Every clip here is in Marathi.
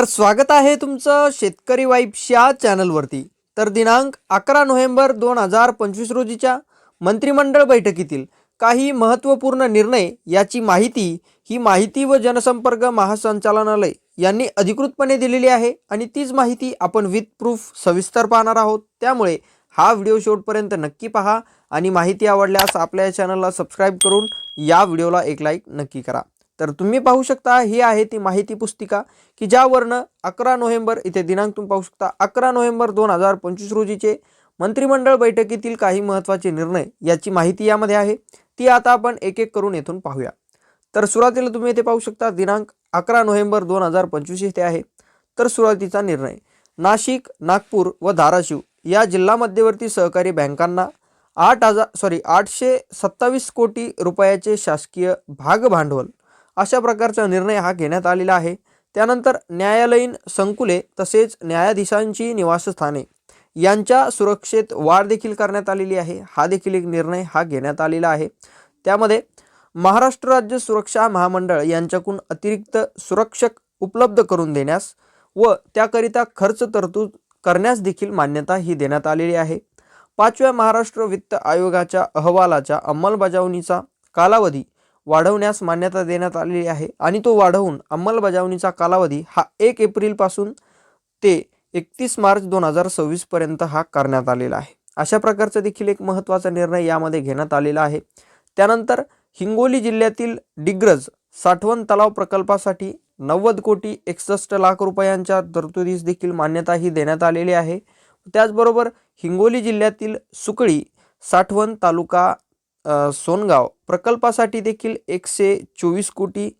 तर स्वागत आहे तुमचं शेतकरी वाईफच्या चॅनलवरती. तर दिनांक अकरा नोव्हेंबर दोन हजार पंचवीस रोजीच्या मंत्रिमंडळ बैठकीतील काही महत्त्वपूर्ण निर्णय याची माहिती ही माहिती व जनसंपर्क महासंचालनालय यांनी अधिकृतपणे दिलेली आहे आणि तीच माहिती आपण विथ प्रूफ सविस्तर पाहणार आहोत. त्यामुळे हा व्हिडिओ शेवटपर्यंत नक्की पहा आणि माहिती आवडल्यास आपल्या या चॅनलला सबस्क्राईब करून या व्हिडिओला एक लाईक नक्की करा. तर तुम्ही पाहू शकता ही आहे ती माहिती पुस्तिका की ज्यावरनं अकरा नोव्हेंबर इथे दिनांक तुम्ही पाहू शकता. अकरा नोव्हेंबर दोन हजार पंचवीस रोजीचे मंत्रिमंडळ बैठकीतील काही महत्त्वाचे निर्णय याची माहिती यामध्ये आहे. ती आता आपण एक एक करून येथून पाहूया. तर सुरुवातीला तुम्ही इथे पाहू शकता दिनांक अकरा नोव्हेंबर दोन हजार पंचवीस इथे आहे. तर सुरुवातीचा निर्णय. नाशिक नागपूर व धाराशिव या जिल्हा मध्यवर्ती सहकारी बँकांना आठ हजार सॉरी आठशे सत्तावीस कोटी रुपयाचे शासकीय भाग भांडवल अशा प्रकारचा निर्णय हा घेण्यात आलेला आहे. त्यानंतर न्यायालयीन संकुले तसेच न्यायाधीशांची निवासस्थाने. यांच्या सुरक्षेत वाढ देखील करण्यात आलेली आहे. हा देखील एक निर्णय हा घेण्यात आलेला आहे. त्यामध्ये महाराष्ट्र राज्य सुरक्षा महामंडळ यांच्याकडून अतिरिक्त सुरक्षक उपलब्ध करून देण्यास व त्याकरिता खर्च तरतूद करण्यास देखील मान्यता ही देण्यात आलेली आहे. पाचव्या महाराष्ट्र वित्त आयोगाच्या अहवालाच्या अंमलबजावणीचा कालावधी वाढवण्यास मान्यता देण्यात आलेली आहे आणि तो वाढवून अंमलबजावणीचा कालावधी हा एक एप्रिलपासून ते एकतीस मार्च दोन हजार सव्वीसपर्यंत हा करण्यात आलेला आहे. अशा प्रकारचा देखील एक महत्त्वाचा निर्णय यामध्ये घेण्यात आलेला आहे. त्यानंतर हिंगोली जिल्ह्यातील डिग्रज साठवण तलाव प्रकल्पासाठी नव्वद कोटी एकसष्ट लाख रुपयांच्या तरतुदीस देखील मान्यता ही देण्यात आलेली आहे. त्याचबरोबर हिंगोली जिल्ह्यातील सुकळी साठवण तालुका सोनगाव प्रकल्पासाठी देखील एकशे चोवीस कोटी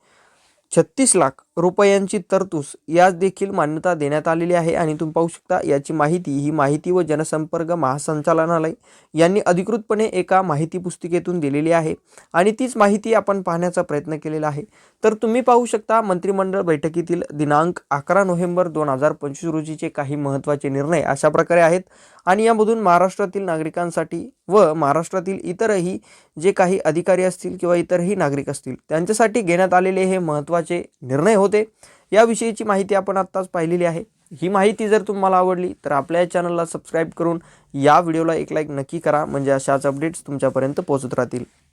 छत्तीस लाख रुपयांची तरतूस यास देखील मान्यता देण्यात आलेली आहे. आणि तुम्ही पाहू शकता याची माहिती ही माहिती व जनसंपर्क महासंचालनालय यांनी अधिकृतपणे एका माहिती पुस्तिकेतून दिलेली आहे. आणि तीच माहिती आपण पाहण्याचा प्रयत्न केलेला आहे. तर तुम्ही पाहू शकता मंत्रिमंडळ बैठकीतील दिनांक अकरा नोव्हेंबर दोन हजार पंचवीस रोजीचे काही महत्त्वाचे निर्णय अशा प्रकारे आहेत. आणि यामधून महाराष्ट्रातील नागरिकांसाठी व महाराष्ट्रातील इतरही जे काही अधिकारी असतील किंवा इतरही नागरिक असतील त्यांच्यासाठी घेण्यात आलेले हे महत्त्वाचे निर्णय होते. याविषयीची माहिती आपण आत्ताच पाहिलेली आहे. ही माहिती जर तुम्हाला आवडली तर आपल्या चॅनलला सबस्क्राईब करून या व्हिडिओला एक लाईक नक्की करा. म्हणजे अशाच अपडेट्स तुमच्यापर्यंत पोहोचत राहतील.